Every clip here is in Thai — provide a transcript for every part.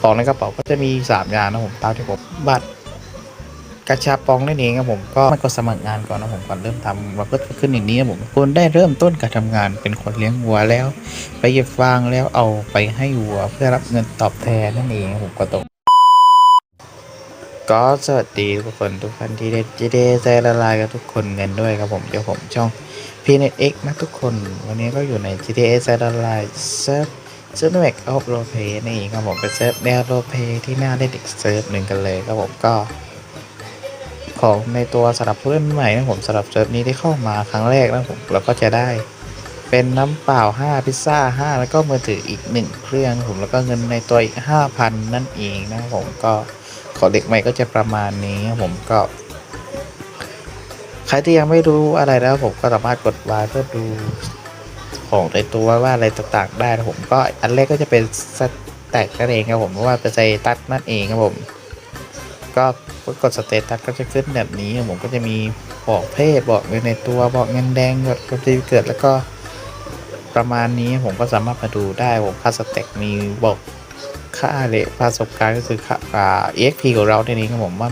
ของในกระเป๋าก็จะมีสามอย่างนะผมตามที่ผมบัตรกระชับปองนั่นเองครับผมก็มันก็สมัครงานก่อนนะผมก่อนเริ่มทำเราก็จะขึ้นอย่างนี้ครับผมคุณได้เริ่มต้นการทำงานเป็นคนเลี้ยงวัวแล้ว ไปเก็บฟางแล้วเอาไปให้วัว เพื่อรับเงินตอบแทนนั่นเองครับผมก็ตรงก็สวัสดีทุกคนทุกท่านที่ได้ที่ได้ใจละลายกับทุกคนกันด้วยครับผมเดี๋ยวผมช่อง p n e t x นะทุกคน วันนี้ก็อยู่ใน GTA ใจละลายเซิร์ฟ เซิร์ฟแม็กออฟโรเพนี่ครับผมเป็นเซิร์ฟแนวโรเพที่น่าเล่นอีกเซิร์ฟหนึ่งกันเลยครับผมก็ ของในตัวสำหรับผู้เล่นใหม่นะผมสำหรับเซิร์ฟนี้ที่เข้ามาครั้งแรกนะผมเราก็จะได้ เป็นน้ำเปล่า 5 พิซซ่า 5 แล้วก็มือถืออีก 1 เครื่องผมแล้วก็เงินในตัวอีก 5,000 นั่นเองนะผมก็ขอเด็กใหม่ก็จะประมาณนี้ครับผมก็ใครที่ยังไม่รู้อะไรแล้วผมก็สามารถกดวายเพื่อดู ของในตัวว่าอะไรต่างๆได้นะผมก็อันแรกก็จะเป็นสแต็กนั่นเองครับผมเพราะว่าเป็นไซตัสนั่นเองครับผมก็กดสเตตัสก็จะขึ้นแบบนี้ครับผมก็จะมีบอกเพศบอกเงินในตัวบอกเงินแดงบอกกำลังเกิดแล้วก็ประมาณนี้ผมก็สามารถมาดูได้ผมค่าสเต็กมีบอกค่าเลยประสบการณ์ก็คือค่าอ่า EXP ของเราในนี้ครับผมว่า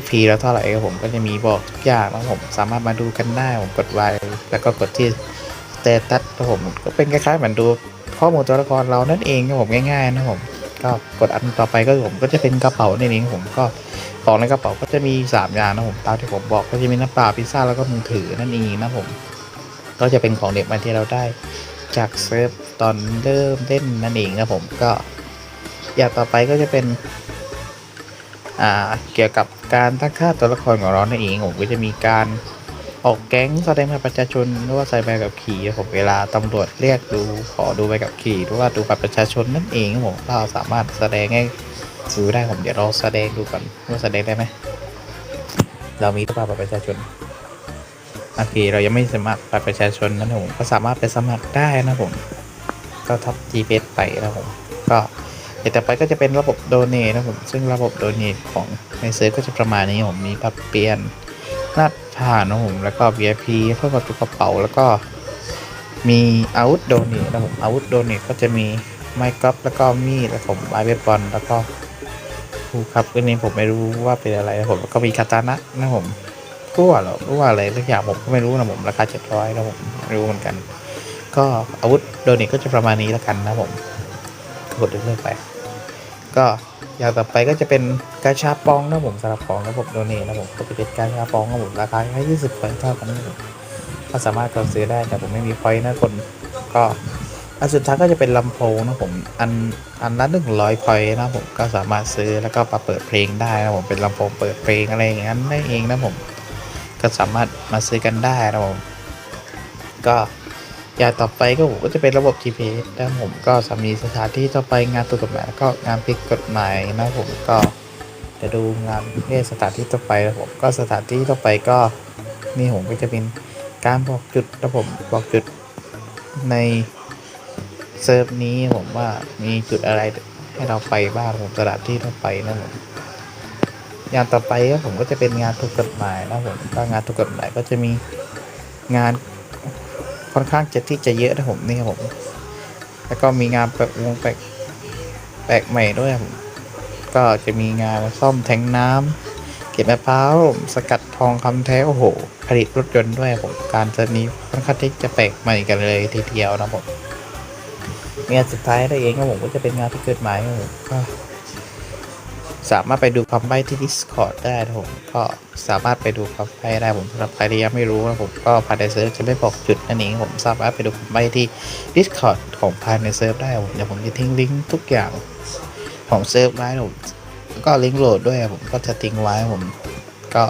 XP แล้วเท่าไหร่ครับผมก็จะมีบอกทุกอย่างแล้วผมสามารถมาดูกันได้ผมกดไว้แล้วก็กดที่ เตตัสครับผมก็เป็นคล้ายๆเหมือนดูข้อมูลตัวละครเรานั่นเองครับผมง่ายๆนะผมก็กดอันต่อไปก็ผมก็จะเป็นกระเป๋าในนี้ครับผมก็ของในกระเป๋าก็จะมีสามอย่างนะผมตามที่ผมบอกก็จะมีน้ำปล่าพิซซ่าแล้วก็มือถือนั่นเองนะผมก็จะเป็นของเด็กมาที่เราได้จากเซิร์ฟตอนเริ่มเล่นนั่นเองนะผมก็ อย่างต่อไปก็จะเป็นอ่าเกี่ยวกับการตั้งค่าตัวละครของเรานั่นเองผมก็จะมีการ ออกแก๊งแสดงบัตรประชาชนหรือว่าใส่ใบขับขี่ผมเวลาตำรวจเรียกดูขอดูใบขับขี่หรือว่าดูบัตรประชาชนนั่นเองผมเราสามารถแสดงให้ดูได้ผมเดี๋ยวเราแสดงดูก่อนว่าแสดงได้ไหมเรามีตัวบัตรประชาชนโอเคเรายังไม่สมัครบัตรประชาชนนะผมก็สามารถไปสมัครได้นะผมก็ทับ GPS ไปนะผมก็เดี๋ยวต่อไปก็จะเป็นระบบโดเน a นะผมซึ่งระบบโดเน a ของในเซิร์ฟก็จะประมาณนี้ผมมีปรับเปลี่ยน น้าผ่านนะผมแล้วก็ VIP เพื่อประตูกระเป๋าแล้วก็มีอาวุธโดเน a นะผมอาวุธโดเน a ก็จะมีไมค์กอฟแล้วก็มีดแล้วผมไอเวบอลแล้วก็ผู้ครับอันนี้ผมไม่รู้ว่าเป็นอะไรนะผมแล้วก็มีคาตานะนะผมกู้เหรอรู้ว่าอะไรทุกอย่างผมก็ไม่รู้นะผมราคา700นะผมไม่รู้เหมือนกัน ก็อาวุธโดเน a ก็จะประมาณนี้แล้วกันนะผมกดเรื่อยไป ก็ อย่างต่อไปก็จะเป็นกาชาปองนะผมสำหรับของระบบโดเนทนะผมก็เป็นกาชาปองนะผมราคาแค่ยี่สิบพอยต์เท่ากันนะผมก็สามารถกดซื้อได้แต่ผมไม่มีพอยต์นะคนก็อันสุดท้ายก็จะเป็นลำโพงนะผมอันอันละหนึ่งร้อยพอยต์นะผมก็สามารถซื้อแล้วก็มาเปิดเพลงได้นะผมเป็นลำโพงเปิดเพลงอะไรอย่างนั้นได้เองนะผมก็สามารถมาซื้อกันได้นะผมก็ อย่างต่อไปก็ผมก็จะเป็นระบบ GPS นะผมก็จะมีสถานที่ต่อไปงานตัวกฎหมายแล้วก็งานผิดกฎหมายนะผมก็จะดูงานเพศสถานที่ต่อไปนะผมก็สถานที่ต่อไปก็นี่ผมก็จะเป็นการบอกจุดนะผมบอกจุดในเซิร์ฟนี้ผมว่ามีจุดอะไรให้เราไปบ้างผมสถานที่ต่อไปนะผมอย่างต่อไปก็ผมก็จะเป็นงานถูกกฎหมายนะผมก็งานถูกกฎหมายก็จะมีงาน ค่อนข้างจะที่จะเยอะนะผมนี่ครับผม แล้วก็มีงานแปลกวงแปลกแปลกใหม่ด้วยครับผมก็จะมีงานซ่อมแทงน้ำเก็บมะพร้าวสกัดทองคำแท้โอ้โหผลิตรถยนต์ด้วยผมการจะนี้ค่อนข้างที่จะแปลกใหม่กันเลยทีเดียวนะผมงานสุดท้ายได้เองครับผมก็จะเป็นงานที่เกิดหมายครับผมก็ สามารถไปดูคำใบ้ที่ Discord ได้นะผมก็สามารถไปดูคำใบ้ได้ผมสำหรับใครที่ยังไม่รู้นะผมก็ภายในเซิร์ฟจะไม่บอกจุดนั่นเองผมสามารถไปดูคำใบ้ที่ Discord ของภายในเซิร์ฟได้ผมเดี๋ยวผมจะทิ้งลิงก์ทุกอย่างของเซิร์ฟไว้ผมก็ลิงก์โหลดด้วยผมก็จะทิ้งไว้ผมก็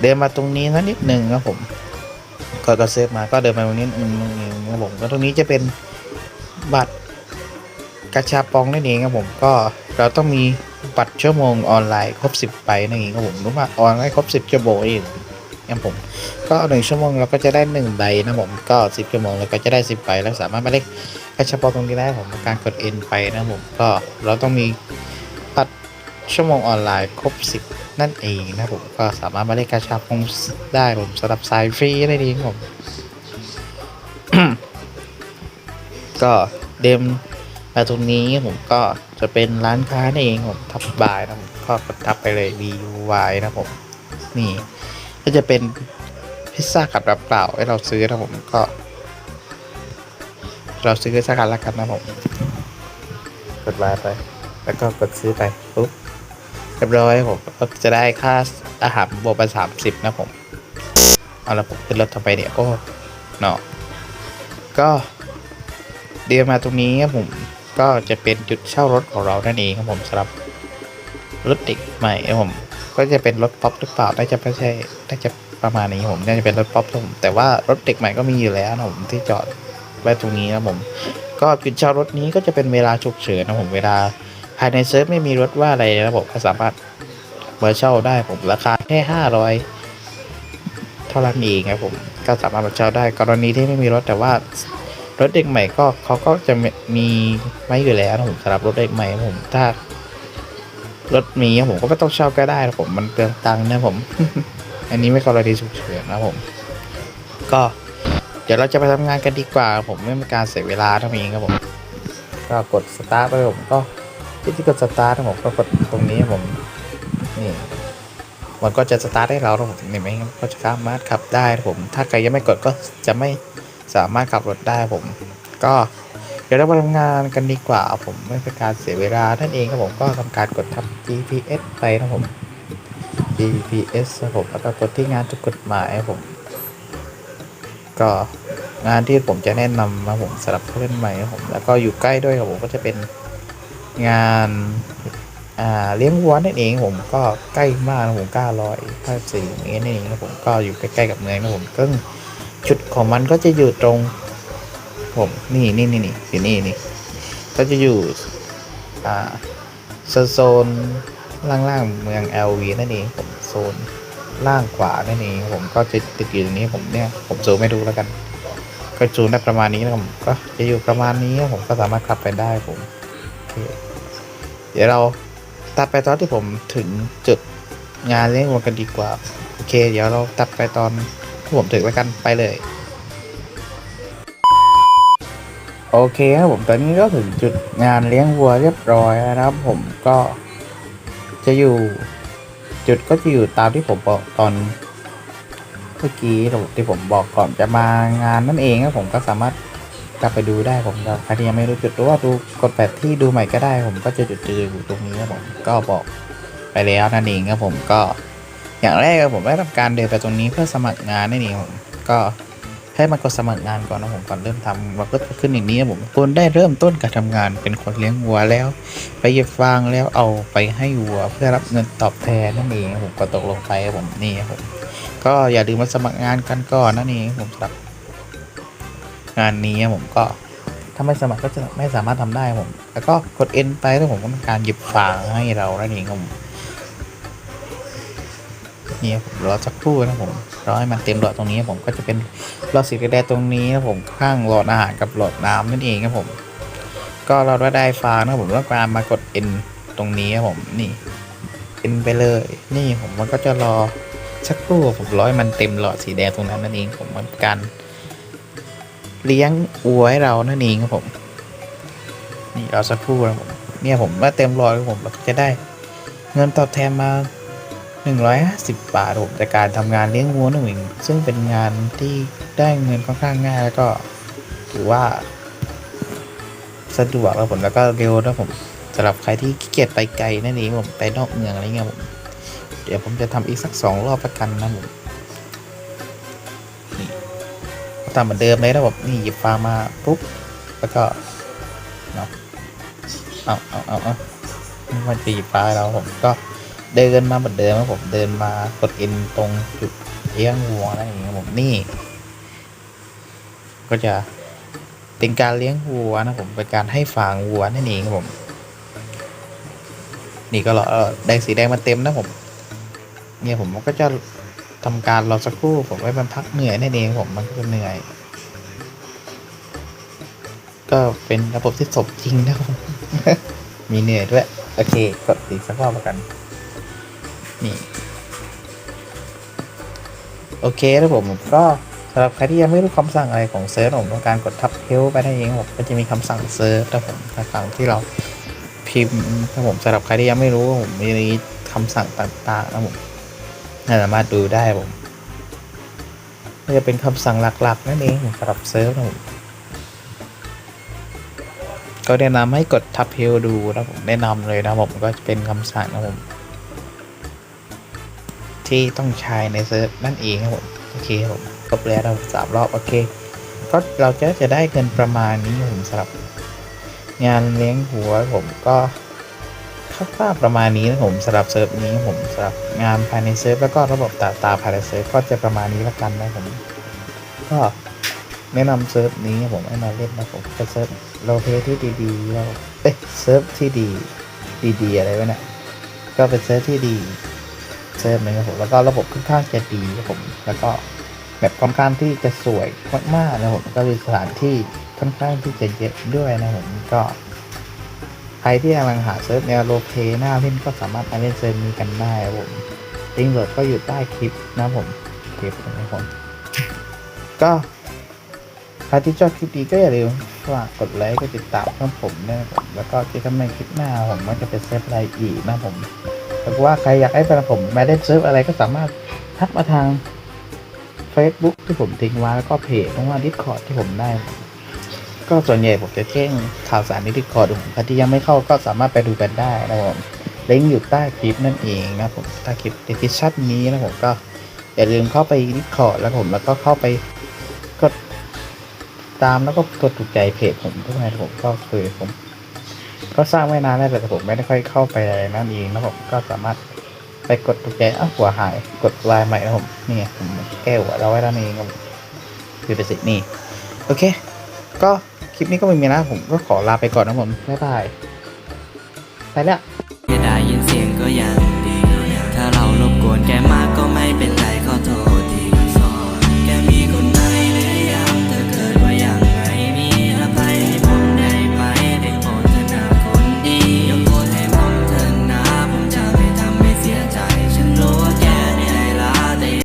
เดินมาตรงนี้นะนิดหนึ่งนะผมก็ก็เซิร์ฟมาก็เดินมาตรงนี้นิดนึงนผมก็ตรงนี้จะเป็นบัตร กระชับปองนั่นเองครับผมก็เราต้องมีบัตรชั่วโมงออนไลน์ครบ 10 ไปนั่นเองครับผมรู้ว่าออนไลน์ครบ 10ชั่วโมงเองครับผมก็หนึ่งชั่วโมงเราก็จะได้1ใบนะผมก็ 10 ชั่วโมงเราก็จะได้ 10ใบแล้วสามารถมาเล่นกระชับปองตรงนี้ได้ผมการกด N ไปนะผมก็เราต้องมีบัตรชั่วโมงออนไลน์ครบ 10 นั่นเองนะผมก็สามารถมาเล่นกระชับปองได้ผมสำหรับสายฟรีนั่นเองครับผมก็เดม มาตรงนี้ผมก็จะเป็นร้านค้านั่เองผมทับบายนะผมก็กดทับไปเลย V U Y นะผมนี่ก็จะเป็นพิซซ่ากับรับเปล่าให้เราซื้อนะผมก็ เราซื้อสักกันละกันนะผมกดวายไป แล้วก็กดซื้อไปปุ๊บเรียบร้อยผมก็จะได้ค่าอาหารบวกไปสามสิบนะผม เอาละผมขึ้นรถทำไปเนี่ยโอ้เนาะก็เดี๋ยวมาตรงนี้ครับผม ก็จะเป็นจุดเช่ารถของเรานั่นเองครับผมสำหรับรถเด็กใหม่ครับผม ก็จะเป็นรถป๊อปหรือเปล่าน่าจะไม่ใช่น่าจะประมาณนี้ผมน่าจะเป็นรถป๊อปครับผมแต่ว่ารถเด็กใหม่ก็มีอยู่แล้วนะผมที่จอดไว้ตรงนี้นะผม ก็จุดเช่ารถนี้ก็จะเป็นเวลาฉุกเฉินนะผมเวลาภายในเซิร์ฟไม่มีรถว่าอะไรนะผมก็สามารถมาเช่าได้ผมราคาแค่ห้าร้อยเท่านั้นเองครับผมก็สามารถมาเช่าได้กรณีที่ไม่มีรถแต่ว่า รถเด็กใหม่ก็เขาก็จะมีไว้อยู่แล้วนะผมสำหรับรถเด็กใหม่ผมถ้ารถมีผมก็ไม่ต้องเช่าก็ได้นะผมมันเปลืองตังค์นะผม อันนี้ไม่กรณีฉุกเฉินนะผม ก็เดี๋ยวเราจะไปทำงานกันดีกว่า ผมไม่มีการเสียเวลาทั้งนี้ครับผม ก็กดสตาร์ทไปผมก็ที่ที่กดสตาร์ทผมก็กดตรงนี้ผมนี่มันก็จะสตาร์ทให้เราผมเห็นไหมครับก็จะสามารถขับได้ผม ถ้าใครยังไม่กดก็จะไม่ สามารถขับรถได้ผม ก็เดี๋ยวเราไปทำงานกันดีกว่าผมไม่เป็นการเสียเวลานั่นเองครับผมก็ทำการกดทับ GPS ไปนะผม GPS ครับผมแล้วก็กดที่งานถูกกฎหมายผม ก็งานที่ผมจะแนะนำนะผมสำหรับผู้เล่นใหม่นะผมแล้วก็อยู่ใกล้ด้วยครับผมก็จะเป็นงานาเลี้ยงวัวนั่นเองผมก็ใกล้มากนะผมก้าร้อยห้าสี่เมตรนั่นเองนะผมก็อยู่ใกล้ๆกับเมืองนะผมซึ่ง จุดของมันก็จะอยู่ตรงผมนี่นี่นี่นี่อยู่นี่นี่ก็จะอยู่อ่าโซนล่างๆเมือง LV นั่นเองผมโซนล่างขวานั่นเองผมก็จะติดอยู่ตรงนี้ผมเนี่ยผมซูมไม่ดูแล้วกันก็ซูมได้ประมาณนี้นะผมก็จะอยู่ประมาณนี้ผมก็สามารถขับไปได้ผมเดี๋ยวเราตัดไปตอนที่ผมถึงจุดงานเลี้ยงวัวกันดีกว่า โอเค เดี๋ยวเราตัดไปตอน ผมถึงแล้กันไปเลย โอเคครับผมตอนนี้ก็ถึงจุดงานเลี้ยงวัวเรียบร้อยนะครับ ผมก็จะอยู่จุดก็จะอยู่ตามที่ผมบอกตอนเมื่อกี้ที่ผมบอกก่อนจะมางานนั่นเองครับผมก็สามารถกลับไปดูได้ผมก็ใครที่ยังไม่รู้จุดหรือว่าดูกดแปดที่ดูใหม่ก็ได้ ผมก็จะจุดเจออยู่ตรงนี้ครับผมก็บอกไปแล้วนั่นเองครับผมก็ อย่างแรกครับผมได้ทำการเดินไปตรงนี้เพื่อสมัครงานนั่นเองผมก็ให้มากดสมัครงานก่อนนะผมก่อนเริ่มทำมันก็จะขึ้นอย่างนี้ครับผมคุณได้เริ่มต้นการทำงานเป็นคนเลี้ยงวัวแล้ว ไปเย็บฟางแล้วเอาไปให้วัว เพื่อรับเงินตอบแทนนั่นเองผมก็ตกลงไปผมนี่ครับผมก็อย่าลืมมาสมัครงานกันก่อนนั่นเองผมสำหรับงานนี้ผมก็ถ้าไม่สมัครก็จะไม่สามารถทำได้ผม แล้วก็กดเอ็นไปแล้วผมก็ทำการหยิบฟางให้เรานั่นเองครับผม นี่ครับผมรอสักครู่นะผมรอให้มันเต็มหลอดตรงนี้ผมก็จะเป็นหลอดสีแดงตรงนี้นะผมข้างหลอดอาหารกับหลอดน้ำนั่นเองครับผม ก็เราได้ฟางนะผมแล้วการมากด N ตรงนี้ครับผมนี่ N ไปเลย นี่ผมมันก็จะรอสักครู่ผมร้อยมันเต็มหลอดสีแดงตรงนั้นนั่นเองผมมันเป็นการเลี้ยงวัวให้เรานั่นเองครับผมนี่รอสักครู่นะผมเนี่ยผมว่าเต็มหลอดครับผมเราจะได้เงินตอบแทนมา 150 บาทผมจากการทำงานเลี้ยงวัวนั่นเองซึ่งเป็นงานที่ได้เงินค่อนข้างง่ายแล้วก็ถือว่า สะดวกแล้วผมแล้วก็เร็วนะผมสำหรับใครที่ขี้เกียจไปไกลนั่นเองผมไปนอกเมืองอะไรเงี้ยผมเดี๋ยวผมจะทำอีกสักสองรอบประกันนะผมนี่ทำเหมือนเดิมเลยนะผมนี่หยิบฟามาปุ๊บแล้วก็เนาะเอาเอาเอาเอามันจะหยิบฟาเราผมก็ เดินมาเหมือนเดิมนะผมเดินมากดอินตรงจุดเลี้ยงวัวนั่นเองครับผมนี่ ก็จะเป็นการเลี้ยงวัวนะผมเป็นการให้ฟางวัวนั่นเองครับผม นี่ก็รอเอแดงสีแดงมาเต็มนะผม เนี่ยผมก็จะทำการรอสักครู่ผมไว้มันพักเหนื่อยนั่นเองผมมันก็จะเหนื่อย ก็เป็นระบบที่สมจริงนะครับผมมีเหนื่อยด้วย โอเคกดอีกสักรอบแล้วกัน นี่โอเคแล้วผมก็สำหรับใครที่ยังไม่รู้คำสั่งอะไรของเซิร์ฟผมต้องการกดทับเฮลไปได้เองผมก็จะมีคำสั่งเซิร์ฟนะผมคำสั่งที่เราพิมพ์นะผมสำหรับใครที่ยังไม่รู้ผมมีคำสั่งต่างๆนะผมสามารถดูได้ผมก็จะเป็นคำสั่งหลักๆนั่นเองสำหรับเซิร์ฟนะผมก็แนะนำให้กดทับเฮลดูนะผมแนะนำเลยนะผมก็จะเป็นคำสั่งนะผม ที่ต้องใช้ในเซิร์ฟนั่นเองครับผมโอเคครับผมครบแล้วเราสามรอบโอเคก็เราจะจะได้เงินประมาณนี้ผมสำหรับ งานเลี้ยงหัวผมก็คร่าวๆประมาณนี้นะผมสำหรับเซิร์ฟนี้ผมสำหรับงานภายในเซิร์ฟแล้วก็ระบบตาตาภายในเซิร์ฟก็จะประมาณนี้ละกันนะผมก็แนะนำเซิร์ฟนี้ผมให้มาเล่นนะผมเป็นเซิร์ฟโลเพที่ดีๆแล้วเอ้ยเซิร์ฟที่ดีดีๆอะไรวะเนี่ยก็เป็นเซิร์ฟที่ดี เซิร์ฟนึงครับผมแล้วก็ระบบค่อนข้างจะดีครับผมแล้วก็แบบค่อนข้างที่จะสวยมากๆนะผมก็มีสถานที่ค่อนข้างที่จะเยอะด้วยนะผมก็ใครที่กำลังหาเซิร์ฟแนวโลเพหน้าเล่นก็สามารถมาเล่นเซิร์ฟนี้กันได้ครับผมลิงก์โหลดก็อยู่ใต้คลิปนะผมคลิปนะครับผมก็ใครที่ชอบคลิปนี้ก็อย่าลืมฝากกดไลค์กดติดตามช่องผมนะครับผมแล้วก็เจอกันใหม่คลิปหน้าผมว่าจะเป็นเซิร์ฟอะไรอีกนะผม หรือว่าใครอยากให้เป็นผมมาเล่นเซิร์ฟอะไรก็สามารถทักมาทาง Facebook ที่ผมทิ้งไว้แล้วก็เพจหรือว่า Discord ที่ผมได้ ก็ส่วนใหญ่ผมจะแจ้งข่าวสารใน Discord ของผมใครที่ยังไม่เข้าก็สามารถไปดูกันได้นะผมลิงก์อยู่ใต้คลิปนั่นเองนะผมใต้คลิป description นี้นะผมก็อย่าลืมเข้าไป Discord แล้วผมแล้วก็เข้าไปกดตามแล้วก็กดถูกใจเพจผมด้วยนะผมก็คือผม ก็สร้างไว้นานแล้วแต่ผมไม่ได้ค่อยเข้าไปอะไรนั่นเองนะผมก็สามารถไปกดตุกแกอ้าหัวหายกดลายใหม่นะผมนี่ไงผมแก้หัวเราไว้แล้วนนี้ครัคือเป็นสินี่โอเค ก็คลิปนี้ก็ไม่มีนะผมก็ขอลาไปก่อนนะผมบ๊ายบายไปแล้วได้ยินเสียงก็ยังดี ถ้าเรารบกวนแกมากก็ไม่เป็นไร